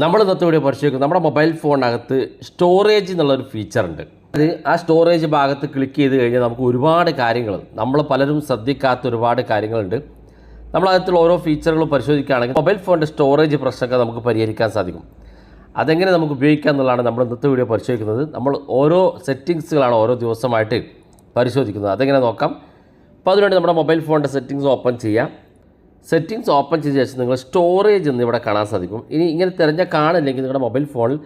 നമ്മൾ ഇന്നത്തെ വീഡിയോ പരിശോധിക്കും നമ്മുടെ മൊബൈൽ ഫോണിനകത്ത് സ്റ്റോറേജ് എന്നുള്ളൊരു ഫീച്ചർ ഉണ്ട് അത് ആ സ്റ്റോറേജ് ഭാഗത്ത് ക്ലിക്ക് ചെയ്ത് കഴിഞ്ഞാൽ നമുക്ക് ഒരുപാട് കാര്യങ്ങൾ നമ്മൾ പലരും ശ്രദ്ധിക്കാത്ത ഒരുപാട് കാര്യങ്ങളുണ്ട്. നമ്മളകത്തുള്ള ഓരോ ഫീച്ചറുകളും പരിശോധിക്കുകയാണെങ്കിൽ മൊബൈൽ ഫോണിന്റെ സ്റ്റോറേജ് പ്രശ്നമൊക്കെ നമുക്ക് പരിഹരിക്കാൻ സാധിക്കും. അതെങ്ങനെ നമുക്ക് ഉപയോഗിക്കാം എന്നുള്ളതാണ് നമ്മൾ ഇന്നത്തെ വീഡിയോ പരിശോധിക്കുന്നത്. നമ്മൾ ഓരോ സെറ്റിങ്സുകളാണ് ഓരോ ദിവസമായിട്ട് പരിശോധിക്കുന്നത്. അതെങ്ങനെ നോക്കാം? അപ്പോൾ അതിനുവേണ്ടി നമ്മുടെ മൊബൈൽ ഫോണിന്റെ സെറ്റിങ്സ് ഓപ്പൺ ചെയ്യാം. സെറ്റിങ്സ് ഓപ്പൺ ചെയ്ത ശേഷം നിങ്ങൾ സ്റ്റോറേജ് എന്ന് ഇവിടെ കാണാൻ സാധിക്കും. ഇനി ഇങ്ങനെ തിരഞ്ഞാൽ കാണില്ലെങ്കിൽ നിങ്ങളുടെ മൊബൈൽ ഫോണിൽ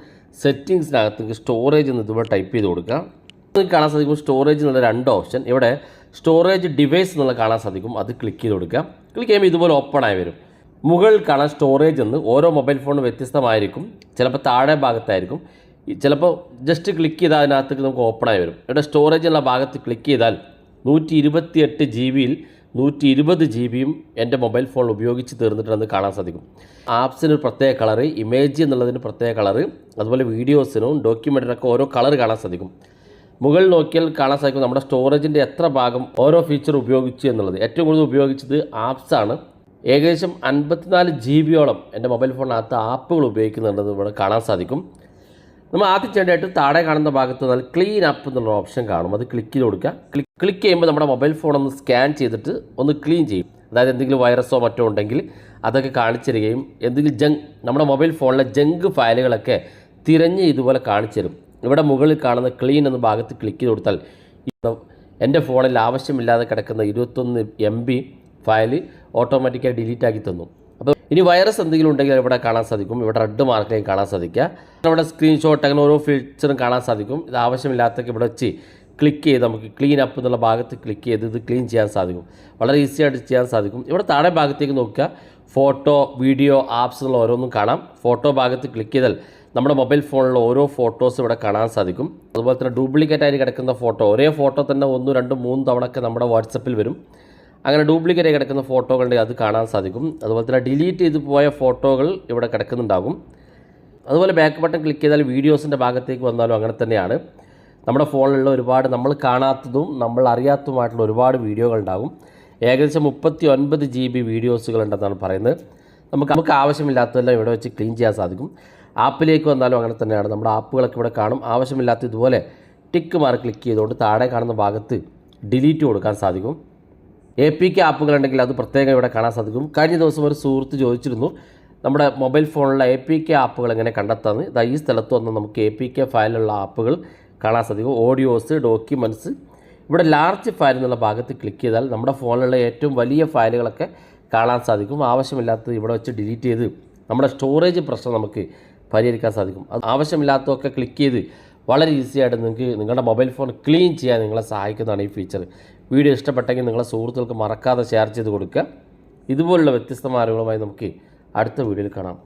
സെറ്റിങ്സിനകത്ത് നിങ്ങൾക്ക് സ്റ്റോറേജ് എന്ന് ഇതുപോലെ ടൈപ്പ് ചെയ്ത് കൊടുക്കുക നിങ്ങൾക്ക് കാണാൻ സാധിക്കും സ്റ്റോറേജ് എന്നുള്ള രണ്ട് ഓപ്ഷൻ ഇവിടെ സ്റ്റോറേജ് ഡിവൈസ് എന്നുള്ള കാണാൻ സാധിക്കും. അത് ക്ലിക്ക് ചെയ്ത് കൊടുക്കുക. ക്ലിക്ക് ചെയ്യുമ്പോൾ ഇതുപോലെ ഓപ്പൺ ആയി വരും. മുകളിൽ കാണാൻ സ്റ്റോറേജ് എന്ന് ഓരോ മൊബൈൽ ഫോണും വ്യത്യസ്തമായിരിക്കും. ചിലപ്പോൾ താഴെ ഭാഗത്തായിരിക്കും. ചിലപ്പോൾ ജസ്റ്റ് ക്ലിക്ക് ചെയ്താൽ അതിനകത്തേക്ക് നമുക്ക് ഓപ്പൺ ആയി വരും. ഇവിടെ സ്റ്റോറേജ് എന്നുള്ള ഭാഗത്ത് ക്ലിക്ക് ചെയ്താൽ നൂറ്റി ഇരുപത്തിയെട്ട് ജി ബിയിൽ നൂറ്റി ഇരുപത് ജി ബിയും എന്റെ മൊബൈൽ ഫോൺ ഉപയോഗിച്ച് തീർന്നിട്ടുണ്ടെന്ന് കാണാൻ സാധിക്കും. ആപ്സിന് പ്രത്യേക കളറ് ഇമേജ് എന്നുള്ളതിന് പ്രത്യേക കളറ് അതുപോലെ വീഡിയോസിനും ഡോക്യുമെന്റിനൊക്കെ ഓരോ കളർ കാണാൻ സാധിക്കും. മുകളിൽ നോക്കിയാൽ കാണാൻ സാധിക്കും നമ്മുടെ സ്റ്റോറേജിന്റെ എത്ര ഭാഗം ഓരോ ഫീച്ചർ ഉപയോഗിച്ചു എന്നുള്ളത്. ഏറ്റവും കൂടുതൽ ഉപയോഗിച്ചത് ആപ്സാണ്. ഏകദേശം അൻപത്തിനാല് ജി ബിയോളം എന്റെ മൊബൈൽ ഫോണിനകത്ത് ആപ്പുകൾ ഉപയോഗിക്കുന്നുണ്ടെന്ന് ഇവിടെ കാണാൻ സാധിക്കും. നമ്മൾ ആദ്യം ചെയ്യേണ്ടതായിട്ട് താഴെ കാണുന്ന ഭാഗത്ത് നല്ല ക്ലീൻ അപ്പ് എന്നുള്ള ഓപ്ഷൻ കാണും. അത് ക്ലിക്ക് ചെയ്ത് കൊടുക്കുക. ക്ലിക്ക് ക്ലിക്ക് ചെയ്യുമ്പോൾ നമ്മുടെ മൊബൈൽ ഫോൺ ഒന്ന് സ്കാൻ ചെയ്തിട്ട് ഒന്ന് ക്ലീൻ ചെയ്യും. അതായത് എന്തെങ്കിലും വൈറസോ മറ്റോ ഉണ്ടെങ്കിൽ അതൊക്കെ കാണിച്ചു എന്തെങ്കിലും ജങ്ക് നമ്മുടെ മൊബൈൽ ഫോണിലെ ജങ്ക് ഫയലുകളൊക്കെ തിരഞ്ഞ് ഇതുപോലെ കാണിച്ചു തരും. ഇവിടെ മുകളിൽ കാണുന്ന ക്ലീൻ എന്ന ഭാഗത്ത് ക്ലിക്ക് ചെയ്ത് കൊടുത്താൽ എന്റെ ഫോണിൽ ആവശ്യമില്ലാതെ കിടക്കുന്ന ഇരുപത്തൊന്ന് എം ബി ഫയൽ ഓട്ടോമാറ്റിക്കായി ഡിലീറ്റ് ആക്കി തന്നു. ഇനി വൈറസ് എന്തെങ്കിലും ഉണ്ടെങ്കിൽ ഇവിടെ കാണാൻ സാധിക്കും. ഇവിടെ റെഡ് മാർക്കിലേക്ക് കാണാൻ സാധിക്കുക. ഇവിടെ സ്ക്രീൻഷോട്ട് അങ്ങനെ ഓരോ ഫീച്ചറും കാണാൻ സാധിക്കും. ഇത് ആവശ്യമില്ലാത്തൊക്കെ ഇവിടെ വെച്ച് ക്ലിക്ക് ചെയ്ത് നമുക്ക് ക്ലീൻ അപ്പ് എന്നുള്ള ഭാഗത്ത് ക്ലിക്ക് ചെയ്ത് ഇത് ക്ലീൻ ചെയ്യാൻ സാധിക്കും. വളരെ ഈസി ആയിട്ട് ചെയ്യാൻ സാധിക്കും. ഇവിടെ താഴെ ഭാഗത്തേക്ക് നോക്കുക. ഫോട്ടോ വീഡിയോ ആപ്സ് എന്നുള്ള ഓരോന്നും കാണാം. ഫോട്ടോ ഭാഗത്ത് ക്ലിക്ക് ചെയ്താൽ നമ്മുടെ മൊബൈൽ ഫോണിലെ ഓരോ ഫോട്ടോസ് ഇവിടെ കാണാൻ സാധിക്കും. അതുപോലെ തന്നെ ഡ്യൂപ്ലിക്കേറ്റ് ആയിട്ട് കിടക്കുന്ന ഫോട്ടോ ഒരേ ഫോട്ടോ തന്നെ ഒന്ന് രണ്ട് മൂന്ന് തവണ ഒക്കെ നമ്മുടെ വാട്സപ്പിൽ വരും. അങ്ങനെ ഡ്യൂപ്ലിക്കേറ്റ് കിടക്കുന്ന ഫോട്ടോകളുടെ അത് കാണാൻ സാധിക്കും. അതുപോലെ തന്നെ ഡിലീറ്റ് ചെയ്ത് പോയ ഫോട്ടോകൾ ഇവിടെ കിടക്കുന്നുണ്ടാകും. അതുപോലെ ബാക്ക് ബട്ടൺ ക്ലിക്ക് ചെയ്താൽ വീഡിയോസിന്റെ ഭാഗത്തേക്ക് വന്നാലും അങ്ങനെ തന്നെയാണ്. നമ്മുടെ ഫോണിലുള്ള ഒരുപാട് നമ്മൾ കാണാത്തതും നമ്മൾ അറിയാത്തതുമായിട്ടുള്ള ഒരുപാട് വീഡിയോകൾ ഉണ്ടാകും. ഏകദേശം മുപ്പത്തി ഒൻപത് ജി ബി വീഡിയോസുകൾ ഉണ്ടെന്നാണ് പറയുന്നത്. നമുക്ക് നമുക്ക് ആവശ്യമില്ലാത്തതെല്ലാം ഇവിടെ വെച്ച് ക്ലീൻ ചെയ്യാൻ സാധിക്കും. ആപ്പിലേക്ക് വന്നാലും അങ്ങനെ തന്നെയാണ്. നമ്മുടെ ആപ്പുകളൊക്കെ ഇവിടെ കാണും. ആവശ്യമില്ലാത്ത ഇതുപോലെ ടിക്ക് മാർക്ക് ക്ലിക്ക് ചെയ്തുകൊണ്ട് താഴെ കാണുന്ന ഭാഗത്ത് ഡിലീറ്റ് കൊടുക്കാൻ സാധിക്കും. എ പി കെ ആപ്പുകളുണ്ടെങ്കിൽ അത് പ്രത്യേകം ഇവിടെ കാണാൻ സാധിക്കും. കഴിഞ്ഞ ദിവസം ഒരു സുഹൃത്ത് ചോദിച്ചിരുന്നു നമ്മുടെ മൊബൈൽ ഫോണിലെ എ പി കെ ആപ്പുകൾ എങ്ങനെ കണ്ടെത്താമെന്ന് ഇതാ ഈ സ്ഥലത്ത് വന്ന് നമുക്ക് എ പി കെ ഫയലുള്ള ആപ്പുകൾ കാണാൻ സാധിക്കും. ഓഡിയോസ് ഡോക്യുമെന്റ്സ് ഇവിടെ ലാർജ് ഫയൽ എന്നുള്ള ഭാഗത്ത് ക്ലിക്ക് ചെയ്താൽ നമ്മുടെ ഫോണിലുള്ള ഏറ്റവും വലിയ ഫയലുകളൊക്കെ കാണാൻ സാധിക്കും. ആവശ്യമില്ലാത്തത് ഇവിടെ വെച്ച് ഡിലീറ്റ് ചെയ്ത് നമ്മുടെ സ്റ്റോറേജ് പ്രശ്നം നമുക്ക് പരിഹരിക്കാൻ സാധിക്കും. അത് ആവശ്യമില്ലാത്തതൊക്കെ ക്ലിക്ക് ചെയ്ത് വളരെ ഈസി ആയിട്ട് നിങ്ങൾക്ക് നിങ്ങളുടെ മൊബൈൽ ഫോൺ ക്ലീൻ ചെയ്യാൻ നിങ്ങളെ സഹായിക്കുന്നതാണ് ഈ ഫീച്ചർ വീഡിയോ ഇഷ്ടപ്പെട്ടെങ്കിൽ നിങ്ങളുടെ സുഹൃത്തുക്കൾക്ക് മറക്കാതെ ഷെയർ ചെയ്ത് കൊടുക്കുക. ഇതുപോലുള്ള വ്യത്യസ്തമായ അറിവുകളുമായി നമുക്ക് അടുത്ത വീഡിയോയിൽ കാണാം.